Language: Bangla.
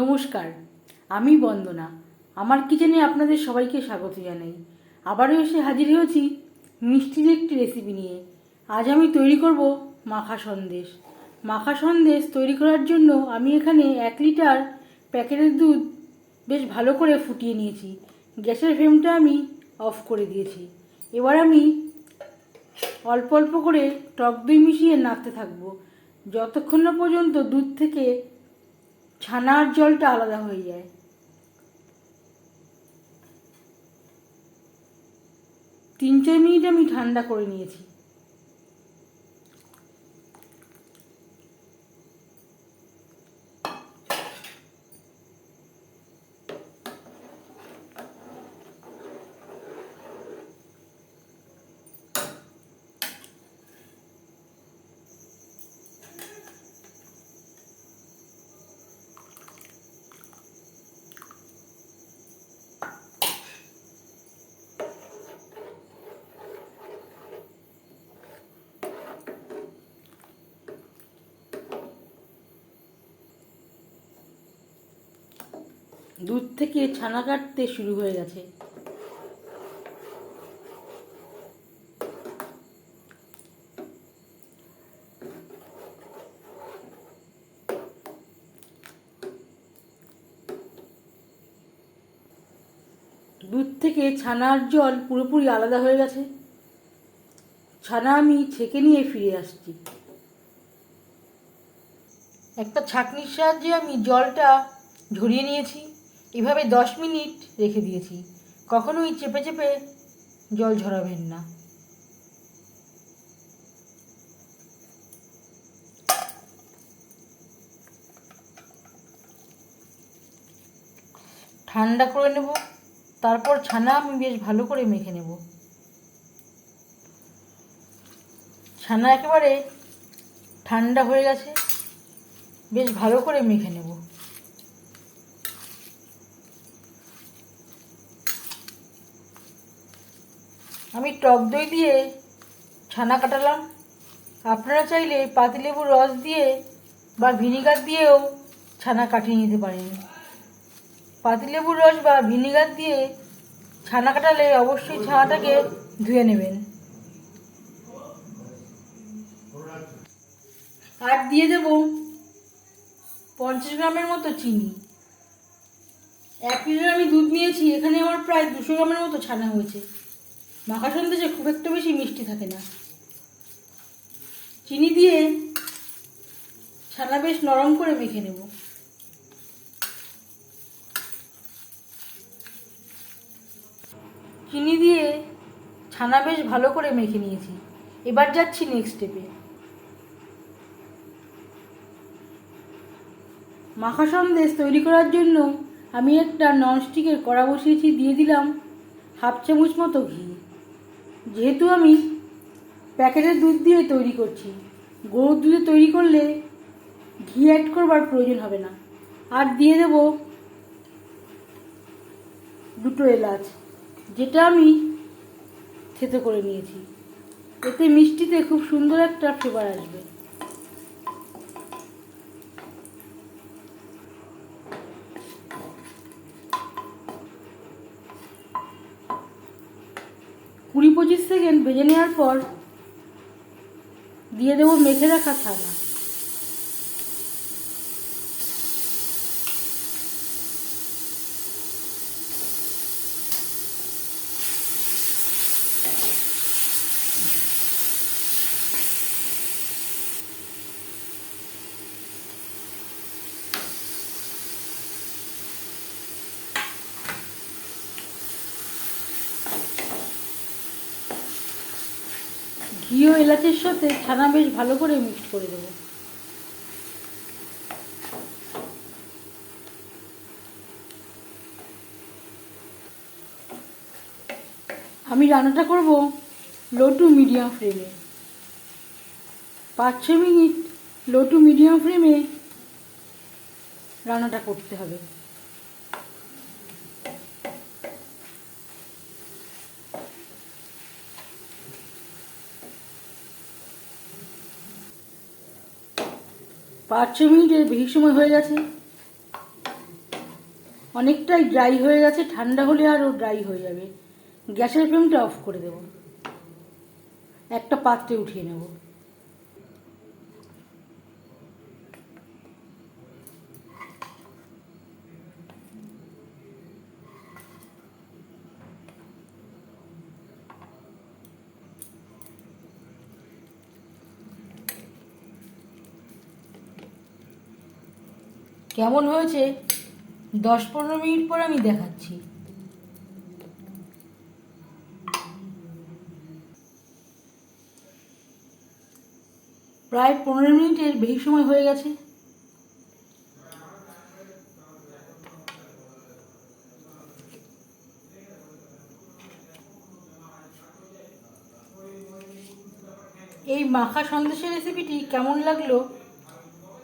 নমস্কার, আমি বন্দনা। আমার কিচেনে আপনাদের সবাইকে স্বাগত জানাই। আবারও এসে হাজির হয়েছি মিষ্টির একটি রেসিপি নিয়ে। আজ আমি তৈরি করব মাখা সন্দেশ। মাখা সন্দেশ তৈরি করার জন্য আমি এখানে এক লিটার প্যাকেটের দুধ বেশ ভালো করে ফুটিয়ে নিয়েছি। গ্যাসের ফ্লেমটা আমি অফ করে দিয়েছি। এবার আমি অল্প অল্প করে টক দই মিশিয়ে নাড়তে থাকব। যতক্ষণ না পর্যন্ত দুধ থেকে ছানার জলটা আলাদা হয়ে যায়। তিন চার মিনিট আমি ঠান্ডা করে নিয়েছি। দুধ থেকে ছানা কাটতে শুরু হয়ে গেছে। দুধ থেকে ছানার জল পুরোপুরি আলাদা হয়ে গেছে। ছানা আমি ছেঁকে নিয়ে ফিরে আসছি। একটা ছাঁকনির সাহায্যে আমি জলটা ঝরিয়ে নিয়েছি। এভাবে দশ মিনিট রেখে দিয়েছি। কখনোই চেপে চেপে জল ঝরাবেন না। ঠান্ডা করে নেব, তারপর ছানা আমি বেশ ভালো করে মেখে নেব। ছানা একেবারে ঠান্ডা হয়ে গেছে, বেশ ভালো করে মেখে নেব। আমি টক দই দিয়ে ছানা কাটালাম। আপনারা চাইলে পাতিলেবুর রস দিয়ে বা ভিনিগার দিয়েও ছানা কাটিয়ে নিতে পারেন। পাতিলেবুর রস বা ভিনিগার দিয়ে ছানা কাটালে অবশ্যই ছানাটাকে ধুয়ে নেবেন। আর দিয়ে দেব পঞ্চাশ গ্রামের মতো চিনি। এক লিটার আমি দুধ নিয়েছি, এখানে আমার প্রায় দুশো গ্রামের মতো ছানা হয়েছে। মাখা সন্দেশে খুব একটা বেশি মিষ্টি থাকে না। চিনি দিয়ে ছানা বেশ নরম করে মেখে নেব। চিনি দিয়ে ছানা বেশ ভালো করে মেখে নিয়েছি। এবার যাচ্ছি নেক্সট স্টেপে মাখা সন্দেশ তৈরি করার জন্য আমি একটা ননস্টিকের কড়া বসিয়েছি, দিয়ে দিলাম হাফ চামচ মতো ঘি। যেহেতু আমি প্যাকেটের দুধ দিয়ে তৈরি করছি, গরুর দুধে তৈরি করলে ঘি অ্যাড করবার প্রয়োজন হবে না। আর দিয়ে দেব দুটো এলাচ, যেটা আমি থেতো করে নিয়েছি। এতে মিষ্টিতে খুব সুন্দর একটা ফ্লেভার আসবে। কুড়ি পঁচিশ সেকেন্ড ভেজে নেওয়ার পর দিয়ে দেবো মেখে রাখা ছানা ঘি ও এলাচের সাথে ছানা বেশ ভালো করে মিক্সড করে দেবো। আমি রান্নাটা করব লো টু মিডিয়াম ফ্লেমে। পাঁচ ছ মিনিট লো টু মিডিয়াম ফ্লেমে রান্নাটা করতে হবে। পাঁচ ছ মিনিটের বেশি সময় হয়ে গেছে, অনেকটাই ড্রাই হয়ে গেছে, ঠান্ডা হলে আরও ড্রাই হয়ে যাবে। গ্যাসের ফ্লেমটা অফ করে দেব। একটা পাত্রে উঠিয়ে নেব। কেমন হয়েছে? দশ পনেরো মিনিট পর আমি দেখাচ্ছি। প্রায় পনেরো মিনিটের বেশি সময় হয়ে গেছে। এই মাখা সন্দেশের রেসিপিটি কেমন লাগল?